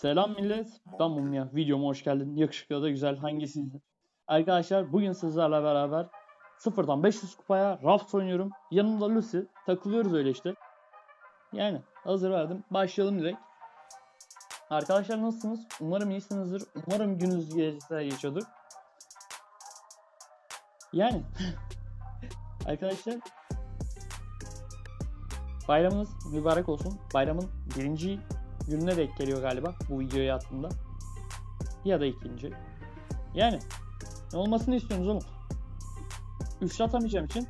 Selam millet. Ben Mumya. Videoma hoş geldin. Yakışıklı da güzel. Hangisi? Arkadaşlar bugün sizlerle beraber sıfırdan 500 kupaya Raft oynuyorum. Yanımda Lucy. Takılıyoruz öyle işte. Yani hazır verdim. Başlayalım direkt. Arkadaşlar nasılsınız? Umarım iyisinizdir. Umarım gününüz güzel geçiyordur. Yani arkadaşlar bayramınız mübarek olsun. Bayramın birinci gününe denk geliyor galiba bu videoyu attığımda. Ya da ikinci. Yani ne olmasını istiyorsunuz oğlum? Üçlü atamayacağım için.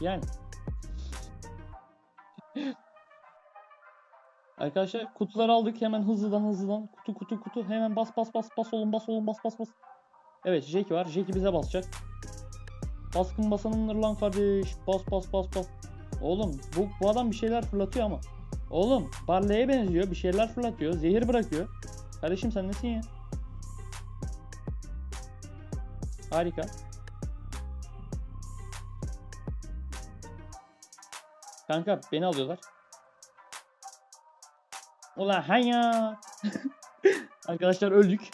Yani. Arkadaşlar kutuları aldık hemen hızlıdan hızlıdan kutu kutu kutu hemen bas bas bas bas olun bas olun bas bas bas. Evet Jackie var. Jackie bize basacak. Baskın basanındır lan kardeş. Bas bas bas bas. Oğlum bu, bu adam bir şeyler fırlatıyor ama. Oğlum Barley'e benziyor. Bir şeyler fırlatıyor. Zehir bırakıyor. Kardeşim sen nesin ya? Harika. Kanka beni alıyorlar. Ulan hanya. Arkadaşlar öldük.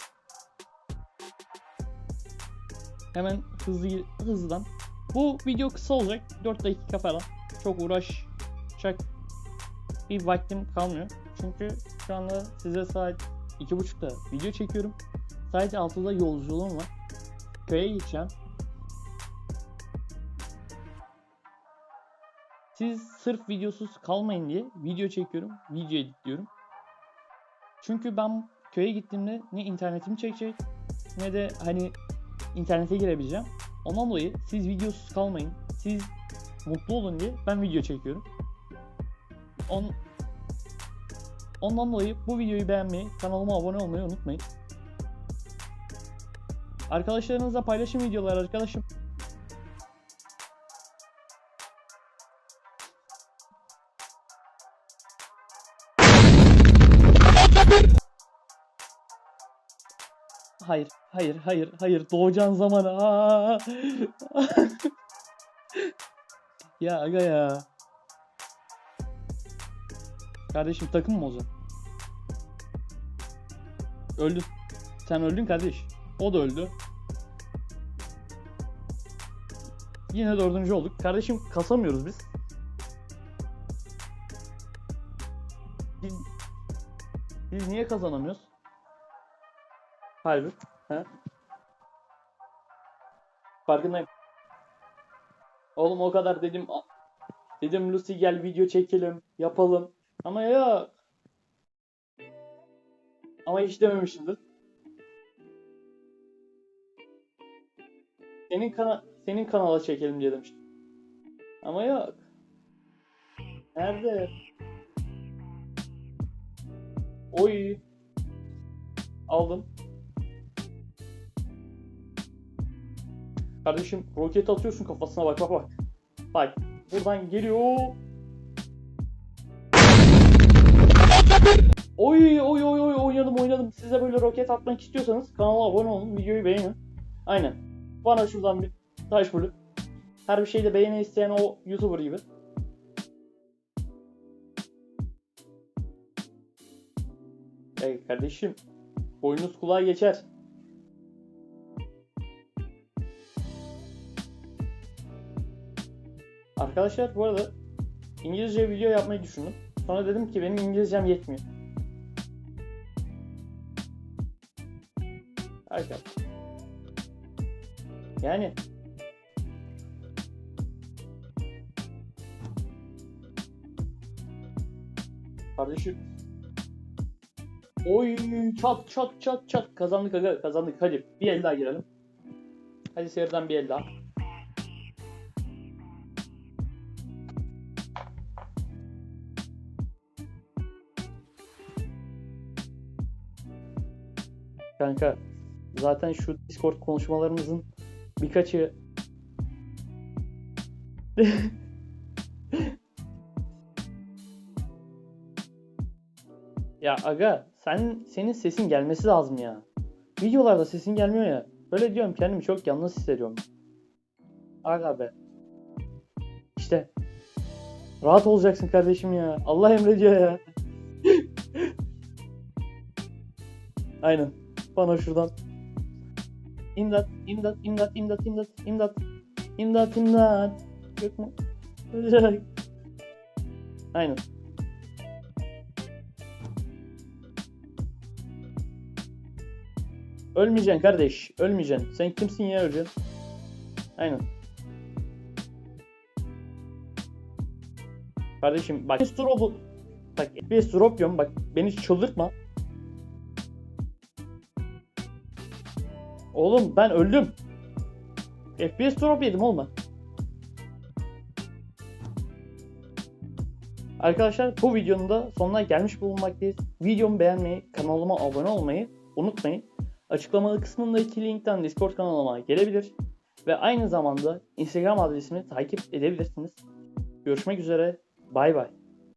Hemen hızlı hızlıdan. Bu video kısa olacak. 4 dakika falan. Çok uğraşacak bir vaktim kalmıyor. Çünkü şu anda size saat 2.30'da video çekiyorum. Saat 6'da yolculuğum var. Köye gideceğim. Siz sırf videosuz kalmayın diye video çekiyorum. Video editliyorum. Çünkü ben köye gittiğimde ne internetimi çekecek ne de hani internete girebileceğim. Ondan dolayı siz videosuz kalmayın. Siz mutlu olun diye ben video çekiyorum. On, ondan dolayı bu videoyu beğenmeyi, kanalıma abone olmayı unutmayın. Arkadaşlarınızla paylaşın videolar arkadaşım. Hayır, hayır, hayır, hayır. Doğacağın zaman. Ya aga ya. Kardeşim takım mı o zaman? Öldün. Sen öldün kardeş. O da öldü. Yine dördüncü olduk. Kardeşim kasamıyoruz biz. Biz, biz niye kazanamıyoruz? Harbi. He? Farkındayım. Oğlum o kadar dedim. Dedim Lucy gel video çekelim, yapalım. Ama yok. Ama hiç dememişimdir. Senin kana senin kanala çekelim diye demiştim. Ama yok. Nerede? Oy. Aldım. Kardeşim roket atıyorsun kafasına bak bak bak. Bak buradan geliyor. Oy oy oy oy oynadım oynadım. Size böyle roket atmak istiyorsanız kanala abone olun, videoyu beğenin. Aynen. Bana şuradan bir taş bulup her bir şeyde beğeni isteyen o YouTuber gibi. Ey kardeşim, boynuz kulağa geçer. Arkadaşlar bu arada İngilizce video yapmayı düşündüm. Sonra dedim ki benim İngilizcem yetmiyor. Arkadaşlar. Yani Kardeşim Oy çat çat çat çat kazandık kazandık hadi bir el daha girelim. Hadi seriden bir el daha. Kanka zaten şu Discord konuşmalarımızın birkaçı Ya aga sen senin sesin gelmesi lazım ya. Videolarda sesin gelmiyor ya. Böyle diyorum kendimi çok yalnız hissediyorum. Aga be. İşte Rahat olacaksın kardeşim ya. Allah emrediyor ya. Aynen. Bana şuradan. İmdat, imdat, imdat, imdat, imdat, imdat. İmdat, imdat. Yok mu? Aynen. Ölmeyeceksin kardeş. Ölmeyeceksin. Sen kimsin ya öleceksin? Aynen. Kardeşim bak bir drop'u bak bir drop yiyorum bak beni çıldırtma. Oğlum ben öldüm. FPS drop yedim olma. Arkadaşlar bu videonun da sonuna gelmiş bulunmaktayız. Videomu beğenmeyi, kanalıma abone olmayı unutmayın. Açıklamalı kısmındaki linkten Discord kanalıma gelebilir. Ve aynı zamanda Instagram adresimi takip edebilirsiniz. Görüşmek üzere. Bay bay.